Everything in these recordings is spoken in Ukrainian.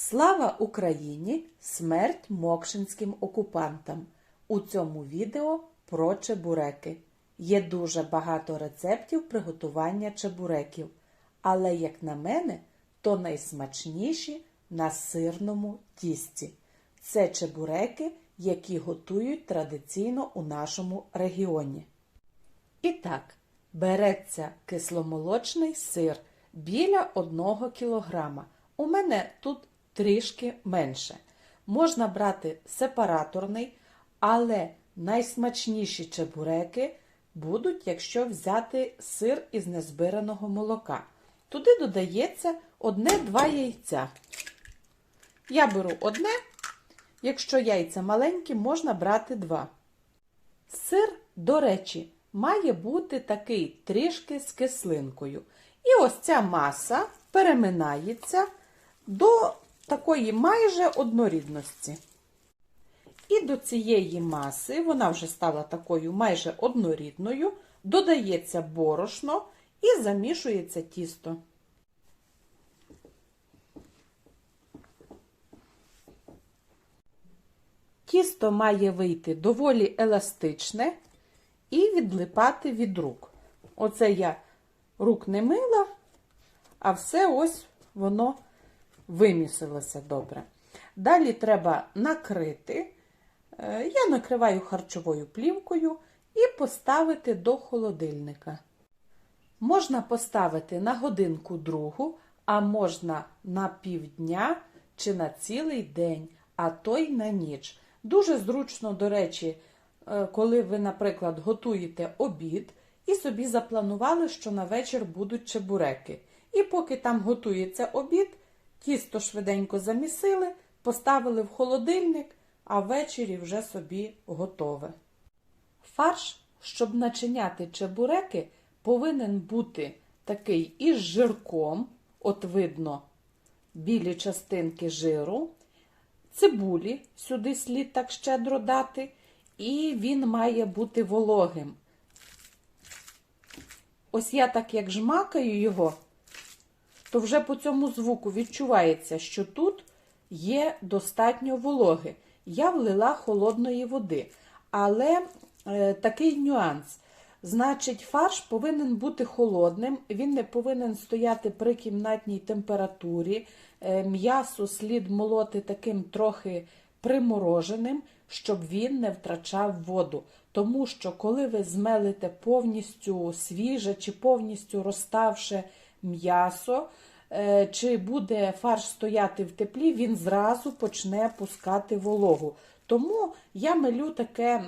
Слава Україні! Смерть мокшинським окупантам! У цьому відео про чебуреки. Є дуже багато рецептів приготування чебуреків, але, як на мене, то найсмачніші на сирному тісті. Це чебуреки, які готують традиційно у нашому регіоні. І так, береться кисломолочний сир біля 1 кг. У мене тут трішки менше. Можна брати сепараторний, але найсмачніші чебуреки будуть, якщо взяти сир із незбираного молока. Туди додається одне-два яйця. Я беру одне, якщо яйця маленькі, можна брати два. Сир, до речі, має бути такий трішки з кислинкою. І ось ця маса переминається до такої майже однорідності. І до цієї маси, вона вже стала такою майже однорідною, додається борошно і замішується тісто. Тісто має вийти доволі еластичне і відлипати від рук. Оце я рук не мила, а все ось воно вимісилося добре. Далі треба накрити. Е, Я накриваю харчовою плівкою і поставити до холодильника. Можна поставити на годинку другу, а можна на півдня чи на цілий день, а то й на ніч. Дуже зручно, до речі, е, коли ви, наприклад, готуєте обід і собі запланували, що на вечір будуть чебуреки. І поки там готується обід, тісто швиденько замісили, поставили в холодильник, а ввечері вже собі готове. Фарш, щоб начиняти чебуреки, повинен бути такий із жирком, от видно білі частинки жиру, цибулі сюди слід так щедро дати, і він має бути вологим. Ось я так як жмакаю його, то вже по цьому звуку відчувається, що тут є достатньо вологи. Я влила холодної води. Але е, такий нюанс. Значить, фарш повинен бути холодним, він не повинен стояти при кімнатній температурі. Е, м'ясо слід молоти таким трохи примороженим, щоб він не втрачав воду. Тому що, коли ви змелите повністю свіже чи повністю розставше м'ясо, е, чи буде фарш стояти в теплі, він зразу почне пускати вологу. Тому я мелю таке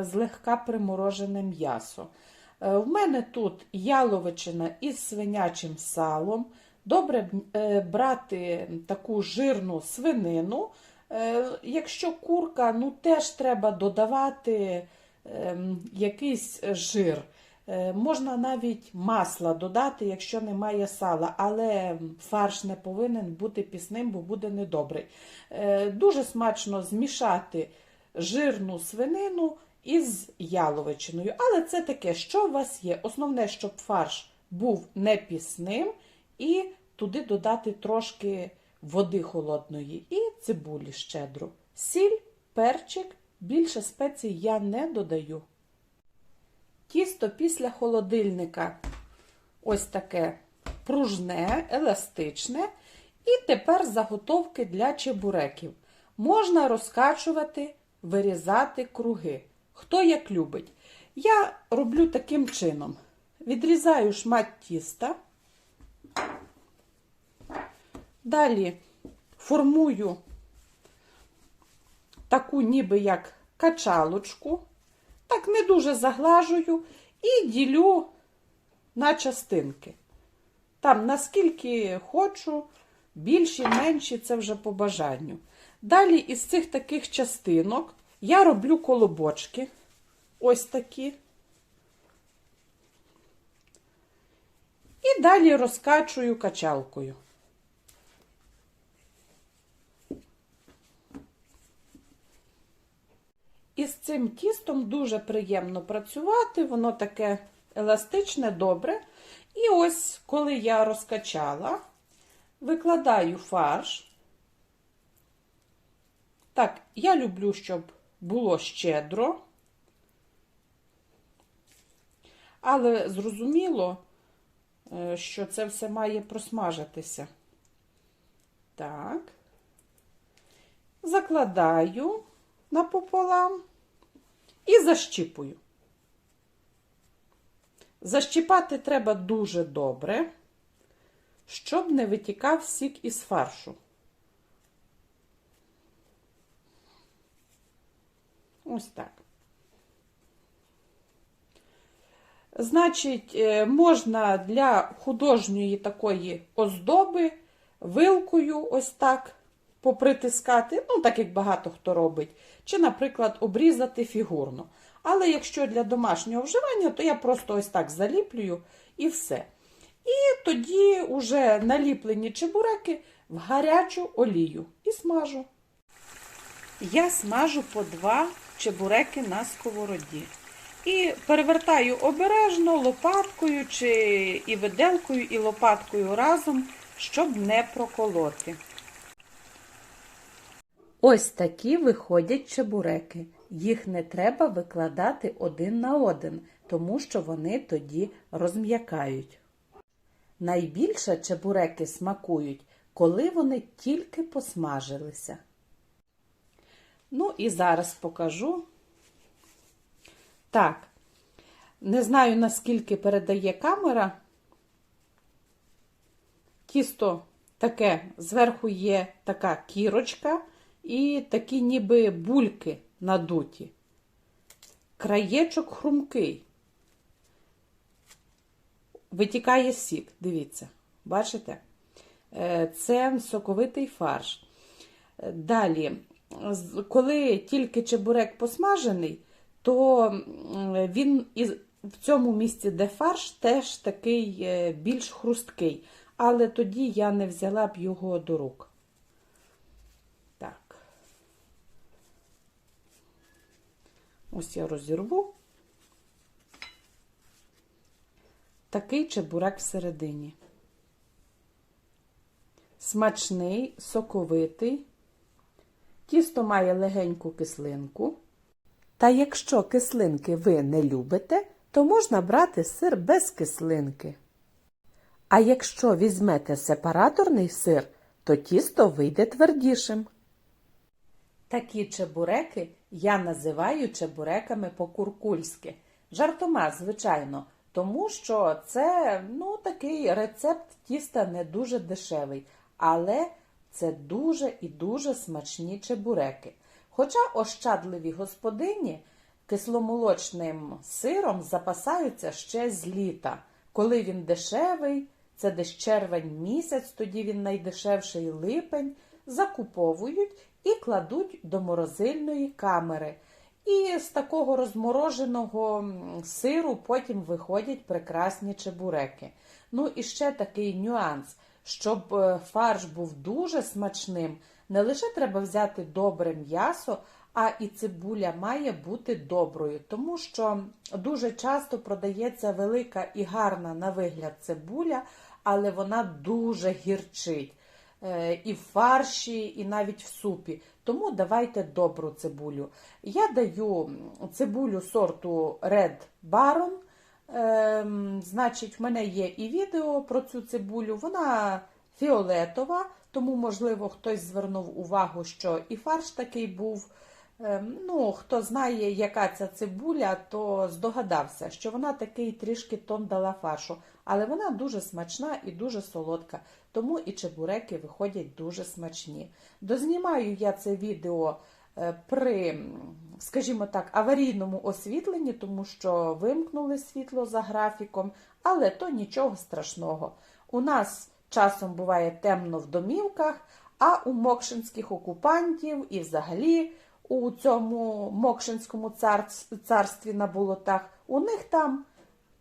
злегка приморожене м'ясо. Е, В мене тут яловичина із свинячим салом. Добре е, брати таку жирну свинину. Якщо курка, ну теж треба додавати ем, якийсь жир. Е, Можна навіть масла додати, якщо немає сала, але фарш не повинен бути пісним, бо буде недобрий. Е, Дуже смачно змішати жирну свинину із яловичиною. Але це таке, що у вас є. Основне, щоб фарш був не пісним, і туди додати трошки води холодної і цибулі щедро. Сіль, перчик, більше спецій я не додаю. Тісто після холодильника ось таке пружне, еластичне. І тепер заготовки для чебуреків. Можна розкачувати, вирізати круги. Хто як любить. Я роблю таким чином: відрізаю шмат тіста, далі формую таку ніби як качалочку. Так не дуже заглажую і ділю на частинки. Там, наскільки хочу, більші, менші це вже по бажанню. Далі із цих таких частинок я роблю колобочки. Ось такі. І далі розкачую качалкою. Із цим тістом дуже приємно працювати, воно таке еластичне, добре. І ось, коли я розкачала, викладаю фарш Так, я люблю, щоб було щедро. Але зрозуміло, е, що це все має просмажитися. Так. Закладаю напополам і защіпую. Защіпати треба дуже добре, щоб не витікав сік із фаршу. Ось так. Значить, е, можна для художньої такої оздоби вилкою ось так попритискати, ну, так як багато хто робить, чи, наприклад, обрізати фігурно. Але якщо для домашнього вживання, то я просто ось так заліплюю і все. І тоді уже наліплені чебуреки в гарячу олію і смажу. Я смажу по два чебуреки на сковороді. І перевертаю обережно лопаткою чи і виделкою, і лопаткою разом, щоб не проколоти. Ось такі виходять чебуреки. Їх не треба викладати один на один, тому що вони тоді розм'якають. Найбільше чебуреки смакують, коли вони тільки посмажилися. Ну і зараз покажу. Так, не знаю, наскільки передає камера. Тісто таке, зверху є така кірочка і такі ніби бульки надуті. Краєчок хрумкий. Витікає сік, дивіться, бачите? Е, Це соковитий фарш. Далі, коли тільки чебурек посмажений, то він в цьому місці, де фарш, теж такий е, більш хрусткий. Але тоді я не взяла б його до рук. Так. Ось я розірву. Такий чебурек всередині. Смачний, соковитий. Тісто має легеньку кислинку. Та якщо кислинки ви не любите, то можна брати сир без кислинки. А якщо візьмете сепараторний сир, то тісто вийде твердішим. Такі чебуреки я називаю чебуреками по-куркульськи. Жартома, звичайно, тому що це ну, такий рецепт тіста не дуже дешевий, але це дуже і дуже смачні чебуреки. Хоча ощадливі господині кисломолочним сиром запасаються ще з літа, коли він дешевий, це десь червень місяць, тоді він найдешевший липень, закуповують і кладуть до морозильної камери. І з такого розмороженого сиру потім виходять прекрасні чебуреки. Ну і ще такий нюанс, щоб е, фарш був дуже смачним, не лише треба взяти добре м'ясо, а і цибуля має бути доброю, тому що дуже часто продається велика і гарна на вигляд цибуля, але вона дуже гірчить. І в фарші, і навіть в супі. Тому давайте добру цибулю. Я даю цибулю сорту Red Baron. Ем, значить, в мене є і відео про цю цибулю. Вона фіолетова, тому, можливо, хтось звернув увагу, що і фарш такий був. Ем, ну, Хто знає, яка ця цибуля, то здогадався, що вона такий трішки тон дала фаршу. Але вона дуже смачна і дуже солодка, тому і чебуреки виходять дуже смачні. Дознімаю я це відео е, при, скажімо так, аварійному освітленні, тому що вимкнули світло за графіком, але то нічого страшного. У нас часом буває темно в домівках, а у мокшинських окупантів і взагалі у цьому Мокшинському царстві на болотах, у них там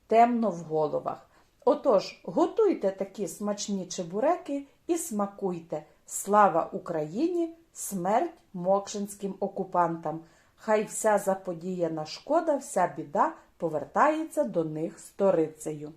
темно в головах. Отож, готуйте такі смачні чебуреки і смакуйте. Слава Україні! Смерть мокшинським окупантам! Хай вся заподіяна шкода, вся біда повертається до них сторицею.